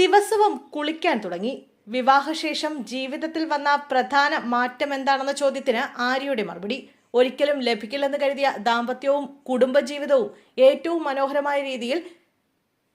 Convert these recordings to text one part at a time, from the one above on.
ദിവസവും കുളിക്കാൻ തുടങ്ങി. വിവാഹശേഷം ജീവിതത്തിൽ വന്ന പ്രധാന മാറ്റം എന്താണെന്ന ചോദ്യത്തിന് ആര്യയുടെ മറുപടി. ഒരിക്കലും ലഭിക്കില്ലെന്ന് കരുതിയ ദാമ്പത്യവും കുടുംബജീവിതവും ഏറ്റവും മനോഹരമായ രീതിയിൽ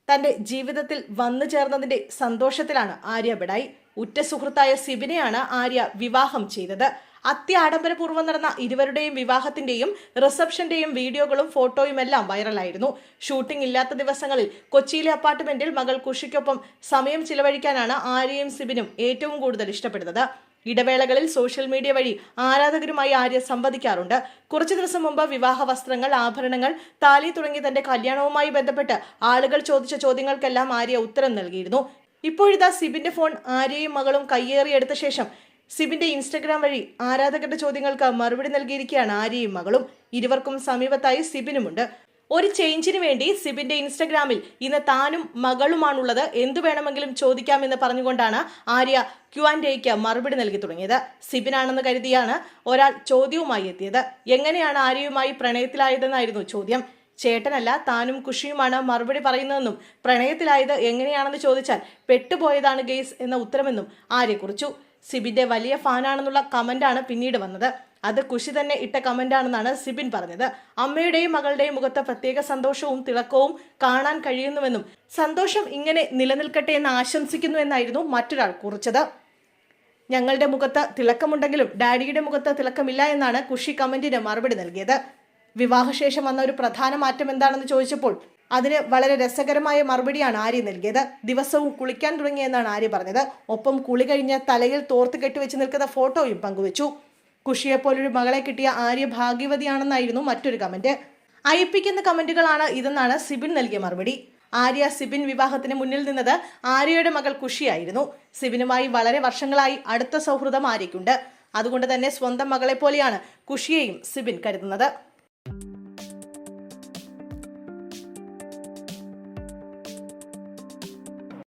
തന്റെ ജീവിതത്തിൽ വന്നു ചേർന്നതിന്റെ സന്തോഷത്തിലാണ് ആര്യ ബിടായി ഉറ്റ സുഹൃത്തായ സിബിനെയാണ് ആര്യ വിവാഹം ചെയ്തത്. അത്യാഡംബരപൂർവം നടന്ന ഇരുവരുടെയും വിവാഹത്തിന്റെയും റിസപ്ഷന്റെയും വീഡിയോകളും ഫോട്ടോയും എല്ലാം വൈറലായിരുന്നു. ഷൂട്ടിംഗ് ഇല്ലാത്ത ദിവസങ്ങളിൽ കൊച്ചിയിലെ അപ്പാർട്ട്മെന്റിൽ മകൾ കുഷിക്കൊപ്പം സമയം ചിലവഴിക്കാനാണ് ആര്യയും സിബിനും ഏറ്റവും കൂടുതൽ ഇഷ്ടപ്പെടുന്നത്. ഇടവേളകളിൽ സോഷ്യൽ മീഡിയ വഴി ആരാധകരുമായി ആര്യ സംവദിക്കാറുണ്ട്. കുറച്ചു ദിവസം മുമ്പ് വിവാഹ വസ്ത്രങ്ങൾ ആഭരണങ്ങൾ താലി തുടങ്ങി തന്റെ കല്യാണവുമായി ബന്ധപ്പെട്ട് ആളുകൾ ചോദിച്ച ചോദ്യങ്ങൾക്കെല്ലാം ആര്യ ഉത്തരം നൽകിയിരുന്നു. ഇപ്പോഴിതാ സിബിന്റെ ഫോൺ ആര്യയും മകളും കയ്യേറിയെടുത്ത ശേഷം സിബിന്റെ ഇൻസ്റ്റഗ്രാം വഴി ആരാധകരുടെ ചോദ്യങ്ങൾക്ക് മറുപടി നൽകിയിരിക്കുകയാണ് ആര്യയും മകളും. ഇരുവർക്കും സമീപത്തായി സിബിനുമുണ്ട്. ഒരു ചേഞ്ചിന് വേണ്ടി സിബിന്റെ ഇൻസ്റ്റഗ്രാമിൽ ഇന്ന് താനും മകളുമാണുള്ളത്. എന്തു വേണമെങ്കിലും ചോദിക്കാമെന്ന് പറഞ്ഞുകൊണ്ടാണ് ആര്യ ക്യു ആൻഡ് എക്ക് മറുപടി നൽകി തുടങ്ങിയത്. സിബിനാണെന്ന് കരുതിയാണ് ഒരാൾ ചോദ്യവുമായി എത്തിയത്. എങ്ങനെയാണ് ആര്യയുമായി പ്രണയത്തിലായതെന്നായിരുന്നു ചോദ്യം. ചേട്ടനല്ല താനും കുഷിയുമാണ് മറുപടി പറയുന്നതെന്നും പ്രണയത്തിലായത് എങ്ങനെയാണെന്ന് ചോദിച്ചാൽ പെട്ടുപോയതാണ് ഗെയ്സ് എന്ന ഉത്തരമെന്നും ആര്യ കുറിച്ചു. സിബിന്റെ വലിയ ഫാനാണെന്നുള്ള കമന്റാണ് പിന്നീട് വന്നത്. അത് കുഷി തന്നെ ഇട്ട കമന്റാണെന്നാണ് സിബിൻ പറഞ്ഞത്. അമ്മയുടെയും മകളുടെയും മുഖത്ത് പ്രത്യേക സന്തോഷവും തിളക്കവും കാണാൻ കഴിയുന്നുവെന്നും സന്തോഷം ഇങ്ങനെ നിലനിൽക്കട്ടെ എന്ന് ആശംസിക്കുന്നു എന്നായിരുന്നു മറ്റൊരാൾ കുറിച്ചത്. ഞങ്ങളുടെ മുഖത്ത് തിളക്കമുണ്ടെങ്കിലും ഡാഡിയുടെ മുഖത്ത് തിളക്കമില്ല എന്നാണ് കുഷി കമന്റിന് മറുപടി നൽകിയത്. വിവാഹശേഷം വന്ന ഒരു പ്രധാന മാറ്റം എന്താണെന്ന് ചോദിച്ചപ്പോൾ അതിന് വളരെ രസകരമായ മറുപടിയാണ് ആര്യ നൽകിയത്. ദിവസവും കുളിക്കാൻ തുടങ്ങിയെന്നാണ് ആര്യ പറഞ്ഞത്. ഒപ്പം കുളി കഴിഞ്ഞ തലയിൽ തോർത്ത് കെട്ടിവെച്ച് നിൽക്കുന്ന ഫോട്ടോയും പങ്കുവച്ചു. കുഷിയെപ്പോലൊരു മകളെ കിട്ടിയ ആര്യ ഭാഗ്യവതിയാണെന്നായിരുന്നു മറ്റൊരു കമന്റ്. അയപ്പിക്കുന്ന കമന്റുകളാണ് ഇതെന്നാണ് സിബിൻ നൽകിയ മറുപടി. ആര്യ സിബിൻ വിവാഹത്തിന് മുന്നിൽ നിന്നത് ആര്യയുടെ മകൾ കുഷിയായിരുന്നു സിബിനുമായി വളരെ വർഷങ്ങളായി അടുത്ത സൗഹൃദം ആര്യയ്ക്കുണ്ട്. അതുകൊണ്ട് തന്നെ സ്വന്തം മകളെ പോലെയാണ് കുഷിയെയും സിബിൻ കരുതുന്നത്.